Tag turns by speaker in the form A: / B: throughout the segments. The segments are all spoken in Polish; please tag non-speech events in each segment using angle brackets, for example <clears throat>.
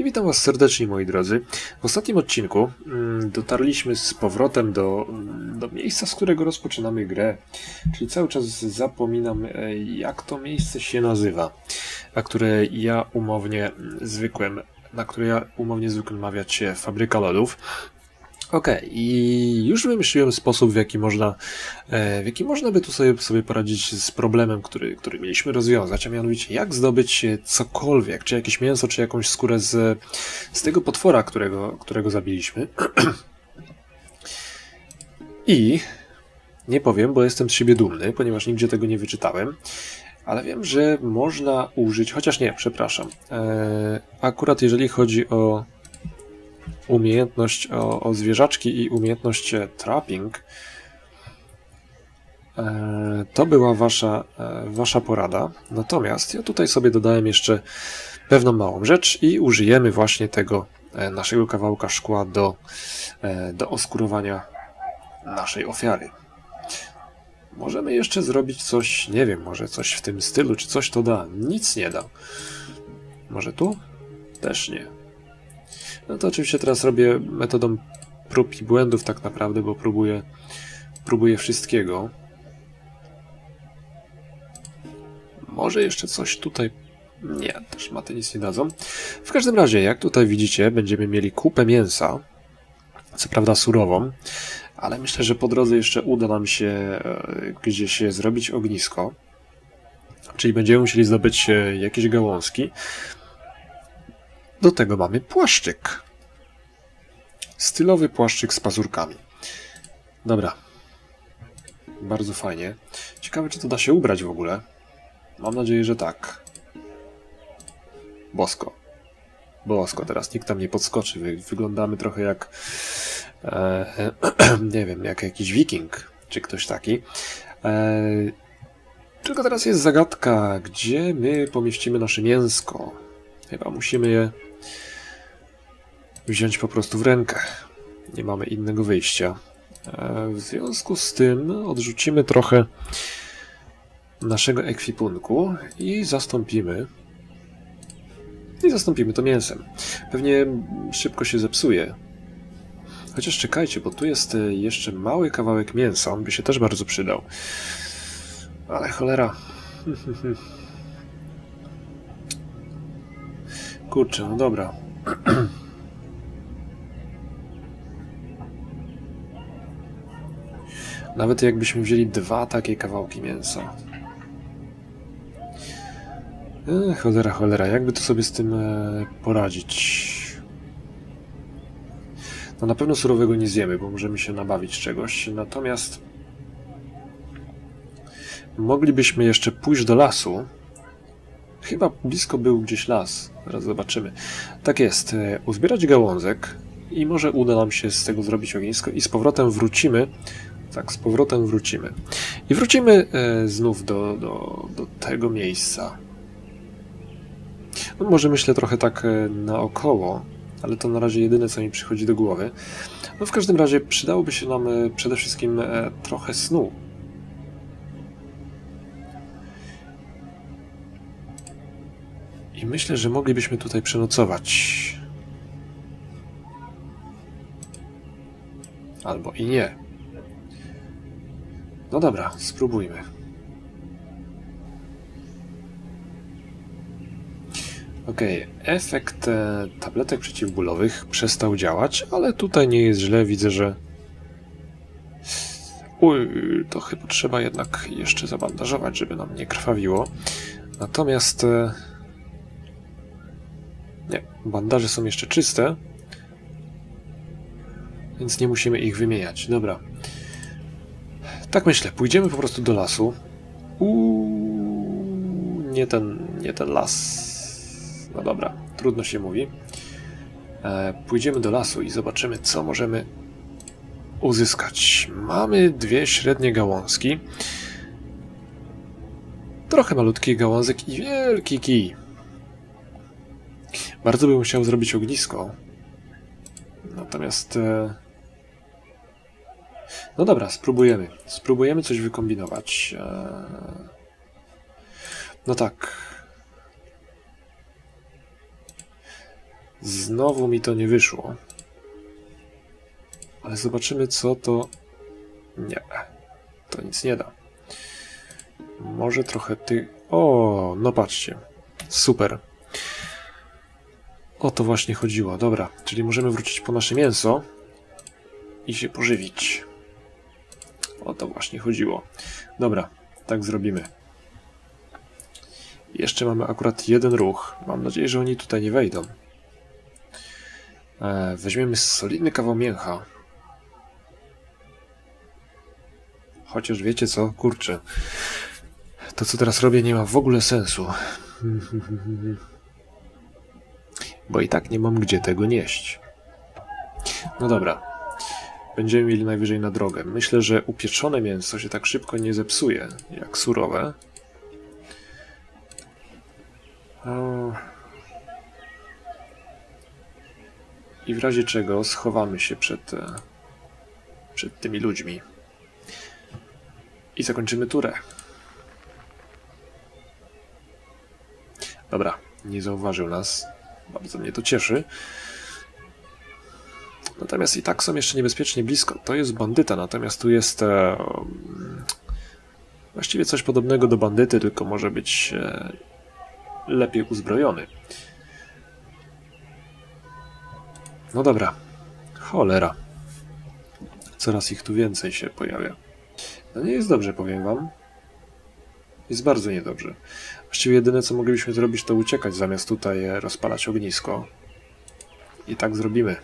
A: I witam Was serdecznie, moi drodzy. W ostatnim odcinku mm, dotarliśmy z powrotem do, do miejsca, z którego rozpoczynamy grę. Czyli cały czas zapominam, e, jak to miejsce się nazywa, a które ja umownie zwykłem, na które ja umownie zwykłem mawiać fabryka lodów. Okej, i już wymyśliłem sposób, w jaki można, e, w jaki można by tu sobie, sobie poradzić z problemem, który, który mieliśmy rozwiązać, a mianowicie jak zdobyć cokolwiek, czy jakieś mięso, czy jakąś skórę z, z tego potwora, którego, którego zabiliśmy. <clears throat> I nie powiem, bo jestem z siebie dumny, ponieważ nigdzie tego nie wyczytałem, ale wiem, że można użyć, chociaż nie, przepraszam. E, akurat jeżeli chodzi o umiejętność o, o zwierzaczki i umiejętność e, trapping, e, to była wasza, e, wasza porada. Natomiast ja tutaj sobie dodałem jeszcze pewną małą rzecz i użyjemy właśnie tego naszego kawałka szkła do, do oskurowania naszej ofiary. Możemy jeszcze zrobić coś, nie wiem, może coś w tym stylu, czy coś to da. Nic nie da. Może tu? Też nie. No to oczywiście teraz robię metodą prób i błędów tak naprawdę, bo próbuję, próbuję wszystkiego. Może jeszcze coś tutaj... Nie, też maty nic nie dadzą. W każdym razie, jak tutaj widzicie, będziemy mieli kupę mięsa. Co prawda surową, ale myślę, że po drodze jeszcze uda nam się e, gdzieś zrobić ognisko. Czyli będziemy musieli zdobyć e, jakieś gałązki. Do tego mamy płaszczyk. Stylowy płaszczyk z pazurkami. Dobra. Bardzo fajnie. Ciekawe, czy to da się ubrać w ogóle. Mam nadzieję, że tak. Bosko. Bosko, teraz nikt tam nie podskoczy. Wyglądamy trochę jak. E, <clears throat> nie wiem, jak jakiś wiking, czy ktoś taki. E, tylko teraz jest zagadka, gdzie my pomieścimy nasze mięsko. Chyba musimy je wziąć po prostu w rękę. Nie mamy innego wyjścia. E, w związku z tym odrzucimy trochę naszego ekwipunku i zastąpimy i zastąpimy to mięsem. Pewnie szybko się zepsuje. Chociaż czekajcie, bo tu jest jeszcze mały kawałek mięsa, on by się też bardzo przydał. Ale cholera. <laughs> Kurczę, no dobra. Nawet jakbyśmy wzięli dwa takie kawałki mięsa. E, cholera, cholera, jakby to sobie z tym e, poradzić? No na pewno surowego nie zjemy, bo możemy się nabawić czegoś. Natomiast moglibyśmy jeszcze pójść do lasu. Chyba blisko był gdzieś las. Zaraz zobaczymy. Tak jest. E, uzbierać gałązek i może uda nam się z tego zrobić ognisko i z powrotem wrócimy tak, z powrotem wrócimy. I wrócimy e, znów do, do, do tego miejsca. No może myślę trochę tak e, naokoło, ale to na razie jedyne, co mi przychodzi do głowy. No w każdym razie przydałoby się nam przede wszystkim trochę snu. I myślę, że moglibyśmy tutaj przenocować. Albo i nie. No dobra, spróbujmy. Ok, efekt e, tabletek przeciwbólowych przestał działać, ale tutaj nie jest źle. Widzę, że. Uj, to chyba trzeba jednak jeszcze zabandażować, żeby nam nie krwawiło. Natomiast. E, nie, bandaże są jeszcze czyste, więc nie musimy ich wymieniać. Dobra. Tak myślę, pójdziemy po prostu do lasu. Uuu, nie ten, nie ten las. No dobra, trudno się mówi. E, pójdziemy do lasu i zobaczymy, co możemy uzyskać. Mamy dwie średnie gałązki. Trochę malutki gałązek i wielki kij. Bardzo bym chciał zrobić ognisko. Natomiast... E, no dobra, spróbujemy. Spróbujemy coś wykombinować. Eee, no tak. Znowu mi to nie wyszło. Ale zobaczymy, co to. Nie. To nic nie da. Może trochę ty. O, no patrzcie. Super. O to właśnie chodziło. Dobra, czyli możemy wrócić po nasze mięso i się pożywić. O to właśnie chodziło. Dobra, tak zrobimy. Jeszcze mamy akurat jeden ruch. Mam nadzieję, że oni tutaj nie wejdą. E, weźmiemy solidny kawał mięcha. Chociaż wiecie co, kurczę. To co teraz robię nie ma w ogóle sensu. <laughs> Bo i tak nie mam gdzie tego nieść. No dobra. Będziemy mieli najwyżej na drogę. Myślę, że upieczone mięso się tak szybko nie zepsuje, jak surowe. I w razie czego schowamy się przed, e, przed tymi ludźmi. I zakończymy turę. Dobra, nie zauważył nas. Bardzo mnie to cieszy. Natomiast i tak są jeszcze niebezpiecznie blisko. To jest bandyta, natomiast tu jest e, um, właściwie coś podobnego do bandyty, tylko może być e, lepiej uzbrojony. No dobra. Cholera. Coraz ich tu więcej się pojawia. No nie jest dobrze, powiem wam. Jest bardzo niedobrze. Właściwie jedyne, co moglibyśmy zrobić, to uciekać, zamiast tutaj e, rozpalać ognisko. I tak zrobimy.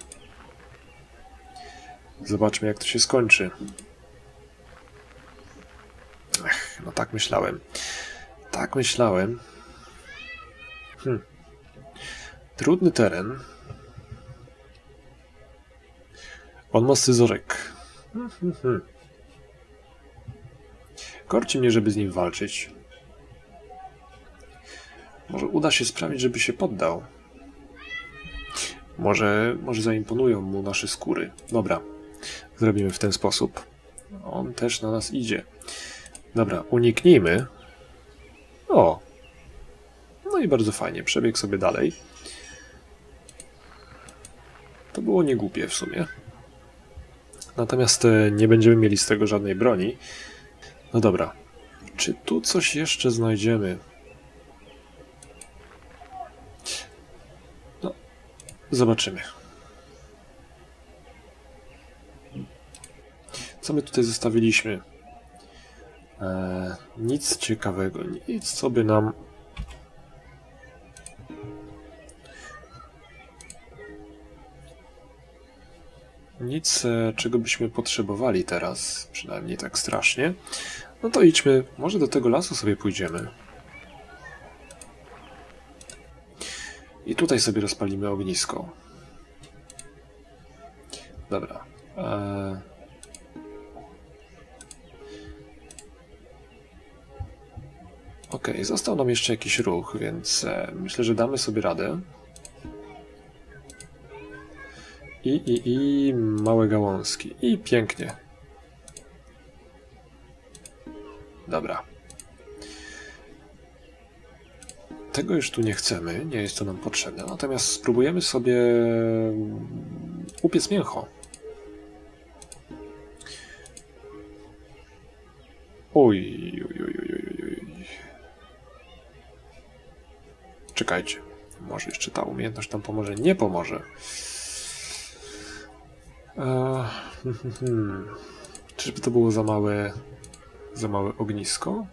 A: Zobaczmy, jak to się skończy. Ech, no tak myślałem. Tak myślałem. Hm. Trudny teren. On ma scyzoryk. Hmm, hmm, hmm. Korci mnie, żeby z nim walczyć. Może uda się sprawić, żeby się poddał. Może, może zaimponują mu nasze skóry. Dobra, zrobimy w ten sposób. On też na nas idzie. Dobra, uniknijmy. O! No i bardzo fajnie, przebiegł sobie dalej. To było niegłupie w sumie. Natomiast e, nie będziemy mieli z tego żadnej broni. No dobra. Czy tu coś jeszcze znajdziemy? Zobaczymy. Co my tutaj zostawiliśmy? Eee, nic ciekawego, nic co by nam. Nic, e, czego byśmy potrzebowali teraz, przynajmniej tak strasznie. No to idźmy, może do tego lasu sobie pójdziemy. I tutaj sobie rozpalimy ognisko. Dobra. Eee... Ok, został nam jeszcze jakiś ruch, więc e, myślę, że damy sobie radę. I, i, i małe gałązki. I pięknie. Dobra. Tego już tu nie chcemy, nie jest to nam potrzebne. Natomiast spróbujemy sobie upiec mięcho. Oj, oj, oj, oj, oj. Czekajcie. Może jeszcze ta umiejętność tam pomoże? Nie pomoże. Eee. Czyżby to było za małe, za małe ognisko?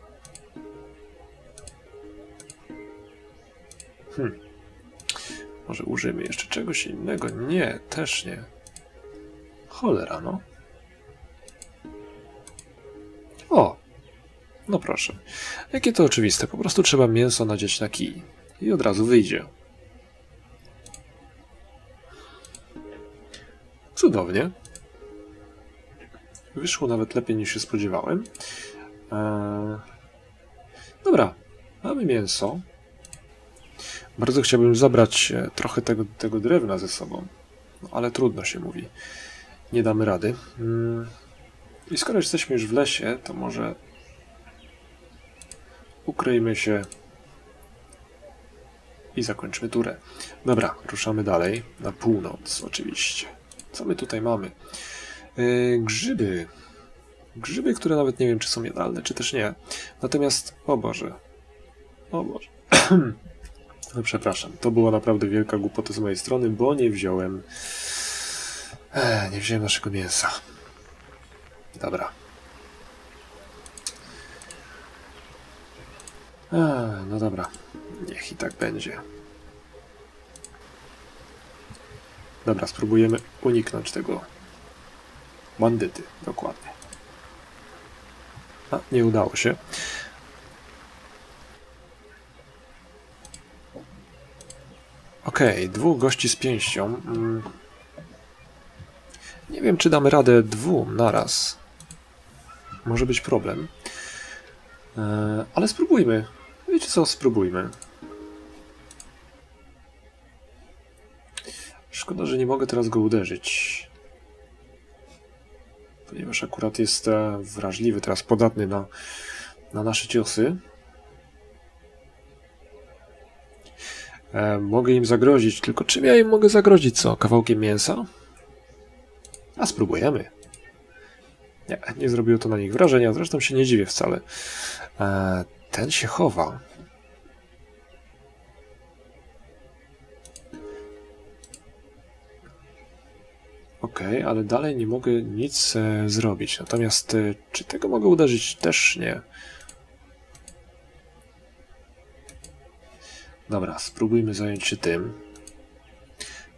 A: Hmm. Może użyjmy jeszcze czegoś innego? Nie, też nie. Cholera, no. O! No proszę. Jakie to oczywiste. Po prostu trzeba mięso nadzieć na kij. I od razu wyjdzie. Cudownie. Wyszło nawet lepiej niż się spodziewałem. Eee... Dobra, mamy mięso. Bardzo chciałbym zabrać e, trochę tego, tego drewna ze sobą, no, ale trudno się mówi. Nie damy rady. Mm. I skoro jesteśmy już w lesie, to może ukryjmy się i zakończmy turę. Dobra, ruszamy dalej, na północ oczywiście. Co my tutaj mamy? Yy, grzyby. Grzyby, które nawet nie wiem, czy są jadalne, czy też nie. Natomiast, o Boże. O Boże. <clears throat> przepraszam, to była naprawdę wielka głupota z mojej strony, bo nie wziąłem... Ech, nie wziąłem naszego mięsa. Dobra. Ech, no dobra. Niech i tak będzie. Dobra, spróbujemy uniknąć tego bandyty. Dokładnie. A, nie udało się. Okej, okay, dwóch gości z pięścią. Mm. Nie wiem, czy damy radę dwóm naraz. Może być problem. Eee, ale spróbujmy. Wiecie co, spróbujmy. Szkoda, że nie mogę teraz go uderzyć. Ponieważ akurat jest e, wrażliwy, teraz podatny na, na nasze ciosy. E, mogę im zagrozić, tylko czym ja im mogę zagrozić? Co? Kawałkiem mięsa? A spróbujemy. Nie, nie zrobiło to na nich wrażenia, zresztą się nie dziwię wcale. E, ten się chowa. Ok, ale dalej nie mogę nic e, zrobić. Natomiast e, czy tego mogę uderzyć? Też nie. Dobra, spróbujmy zająć się tym.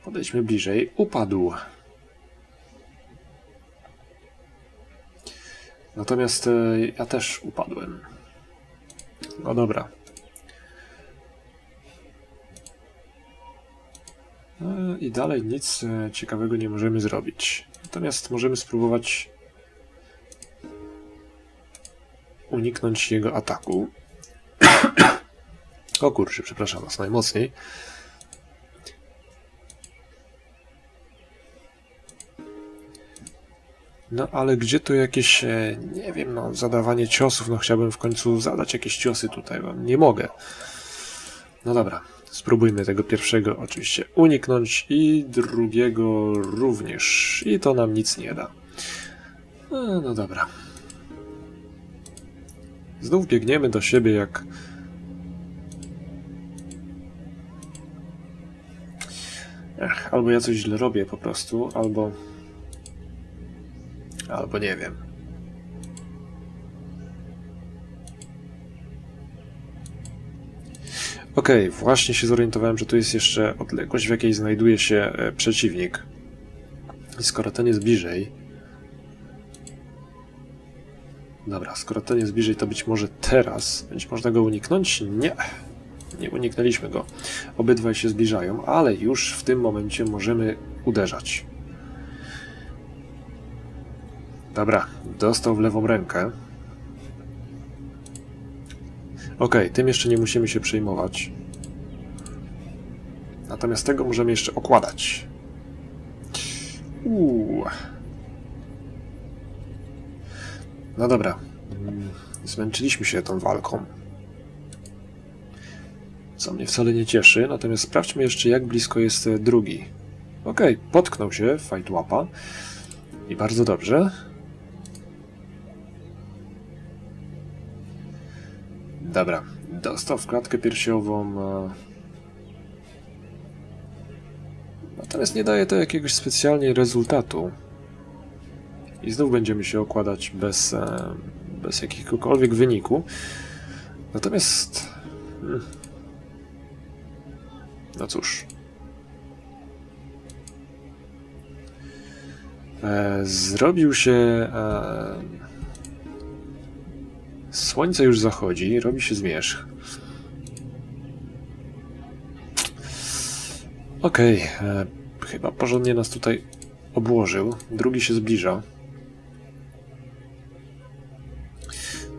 A: Podejdźmy bliżej. Upadł. Natomiast e, ja też upadłem. No dobra. No I dalej nic e, ciekawego nie możemy zrobić. Natomiast możemy spróbować uniknąć jego ataku. O kurczę, przepraszam was najmocniej. No ale gdzie tu jakieś, e, nie wiem, no zadawanie ciosów, no chciałbym w końcu zadać jakieś ciosy tutaj, bo nie mogę. No dobra, spróbujmy tego pierwszego oczywiście uniknąć i drugiego również. I to nam nic nie da. No, no dobra. Znów biegniemy do siebie jak... Albo ja coś źle robię po prostu, albo... Albo nie wiem. Okay, właśnie się zorientowałem, że tu jest jeszcze odległość, w jakiej znajduje się e, przeciwnik. I skoro ten jest bliżej... Dobra, skoro ten jest bliżej, to być może teraz będzie można go uniknąć? Nie, nie uniknęliśmy go. Obydwaj się zbliżają, ale już w tym momencie możemy uderzać. Dobra, dostał w lewą rękę. Ok, tym jeszcze nie musimy się przejmować. Natomiast tego możemy jeszcze okładać. Uuu. No dobra. Mm, zmęczyliśmy się tą walką. Co mnie wcale nie cieszy. Natomiast sprawdźmy jeszcze, jak blisko jest drugi. Ok, potknął się, fight łapa. I bardzo dobrze. Dobra, dostał w klatkę piersiową. E, natomiast nie daje to jakiegoś specjalnie rezultatu. I znów będziemy się okładać bez, e, bez jakiegokolwiek wyniku. Natomiast... Hmm, no cóż. E, zrobił się Słońce już zachodzi, robi się zmierzch. Okej, okay, e, chyba porządnie nas tutaj obłożył. Drugi się zbliża.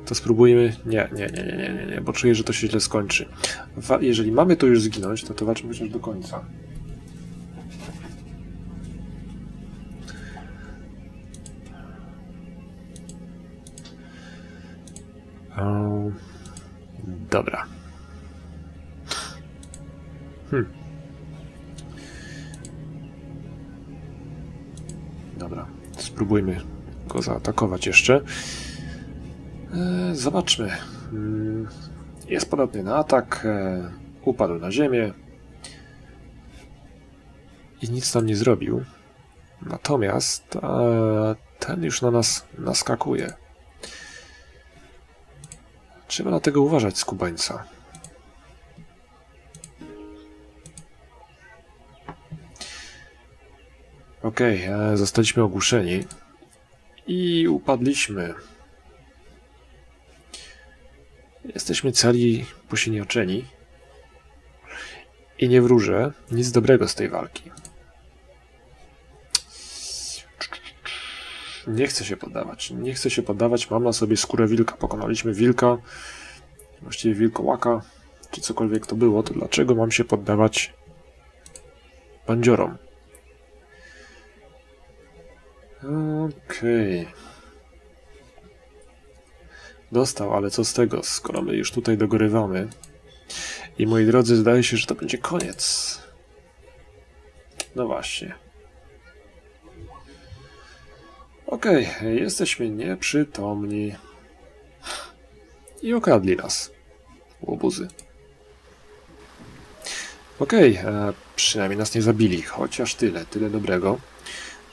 A: To spróbujmy. Nie, nie, nie, nie, nie, nie, bo czuję, że to się źle skończy. Wa jeżeli mamy tu już zginąć, to to walczmy chociaż do końca. Dobra. Hm. Dobra, spróbujmy go zaatakować jeszcze. E, zobaczmy. Mm, Jest podatny na atak. e, Upadł na ziemię. I nic nam nie zrobił. Natomiast e, ten już na nas naskakuje. Trzeba na tego uważać, skubańca. Okej, e, zostaliśmy ogłuszeni i upadliśmy. Jesteśmy cali posiniaczeni i nie wróżę nic dobrego z tej walki. Nie chcę się poddawać. Nie chcę się poddawać. Mam na sobie skórę wilka. Pokonaliśmy wilka, właściwie wilkołaka, czy cokolwiek to było. To dlaczego mam się poddawać bandziorom? Okej. Dostał, ale co z tego, skoro my już tutaj dogorywamy. I moi drodzy, zdaje się, że to będzie koniec. No właśnie. Okej, jesteśmy nieprzytomni. I okradli nas. Łobuzy. Okej, e, przynajmniej nas nie zabili, chociaż tyle, tyle dobrego.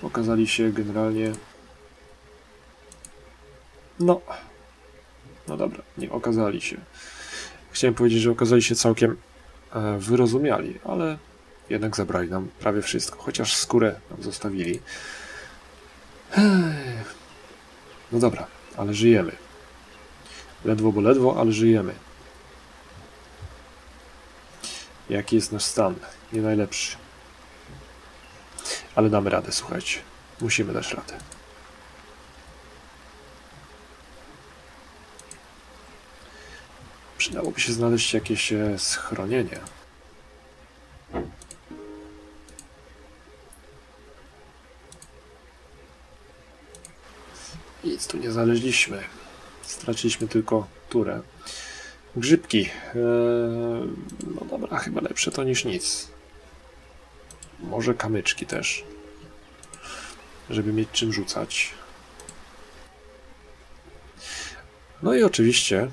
A: Okazali się generalnie. No. No dobra, nie okazali się. Chciałem powiedzieć, że okazali się całkiem e, wyrozumiali, ale jednak zabrali nam prawie wszystko, chociaż skórę nam zostawili. No dobra, ale żyjemy. Ledwo, bo ledwo, ale żyjemy. Jaki jest nasz stan? Nie najlepszy. Ale damy radę, słuchajcie. Musimy dać radę. Przydałoby się znaleźć jakieś e, schronienie. Nic tu nie znaleźliśmy. Straciliśmy tylko turę. Grzybki. Eee, no dobra, chyba lepsze to niż nic. Może kamyczki też. Żeby mieć czym rzucać. No i oczywiście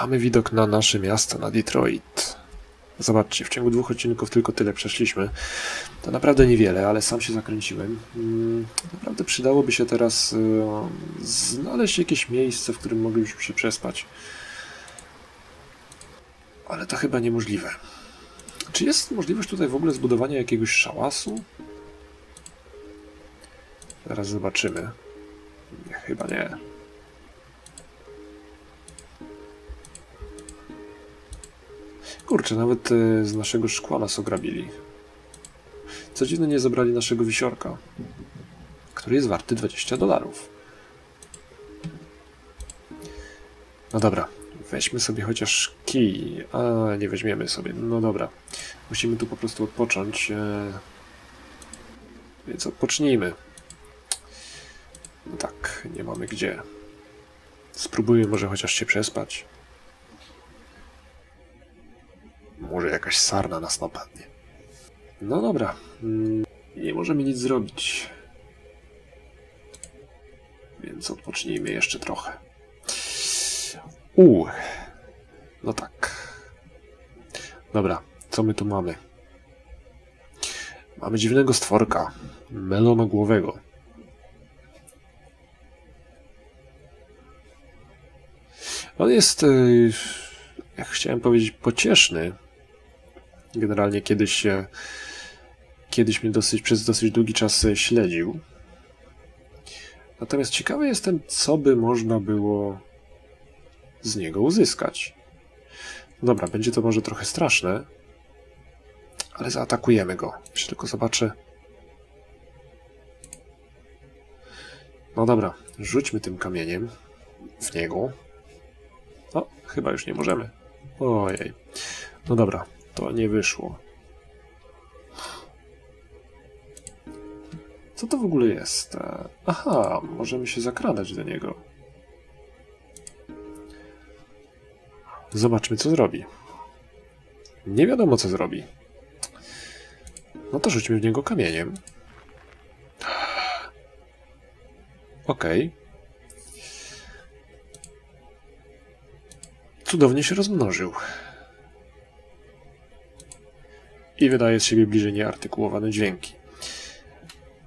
A: mamy widok na nasze miasto, na Detroit. Zobaczcie, w ciągu dwóch odcinków tylko tyle przeszliśmy. To naprawdę niewiele, ale sam się zakręciłem. Mm, Naprawdę przydałoby się teraz e, znaleźć jakieś miejsce, w którym moglibyśmy się przespać. Ale to chyba niemożliwe. Czy jest możliwość tutaj w ogóle zbudowania jakiegoś szałasu? Zaraz zobaczymy. Chyba nie. Kurczę, nawet e, z naszego szkła nas ograbili. Co dziwne, nie zabrali naszego wisiorka, który jest warty 20 dolarów. No dobra, weźmy sobie chociaż kij. A, nie weźmiemy sobie. No dobra. Musimy tu po prostu odpocząć. e, Więc odpocznijmy. No tak, nie mamy gdzie. Spróbujmy może chociaż się przespać. Może jakaś sarna nas napadnie. No dobra. mm, Nie możemy nic zrobić. Więc odpocznijmy jeszcze trochę. U. No tak. Dobra, co my tu mamy? Mamy dziwnego stworka. Melonogłowego. On jest, y, jak chciałem powiedzieć, pocieszny. Generalnie kiedyś kiedyś mnie dosyć, przez dosyć długi czas śledził. Natomiast ciekawy jestem, co by można było z niego uzyskać. Dobra, będzie to może trochę straszne, ale zaatakujemy go. Jeszcze tylko zobaczę. No dobra, rzućmy tym kamieniem w niego. O, chyba już nie możemy. Ojej. No dobra, to nie wyszło. Co to w ogóle jest? Aha, możemy się zakradać do niego. Zobaczmy, co zrobi. Nie wiadomo, co zrobi. No to rzućmy w niego kamieniem. Okej. Cudownie się rozmnożył. I wydaje z siebie bliżej nieartykułowane dźwięki.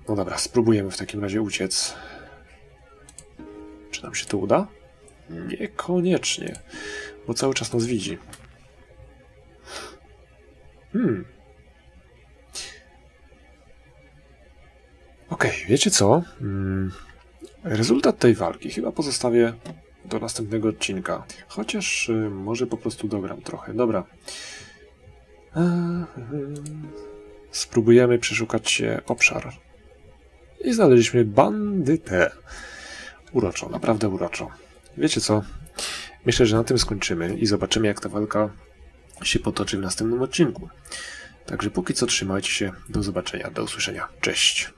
A: No dobra, spróbujemy w takim razie uciec. Czy nam się to uda? Niekoniecznie, bo cały czas nas widzi. Hmm. Okej, wiecie co? Mm, Rezultat tej walki chyba pozostawię do następnego odcinka. Chociaż y, może po prostu dogram trochę. Dobra. Spróbujemy przeszukać e, obszar. I znaleźliśmy bandytę. Uroczo, naprawdę uroczo. Wiecie co? Myślę, że na tym skończymy i zobaczymy, jak ta walka się potoczy w następnym odcinku. Także póki co trzymajcie się. Do zobaczenia, do usłyszenia. Cześć.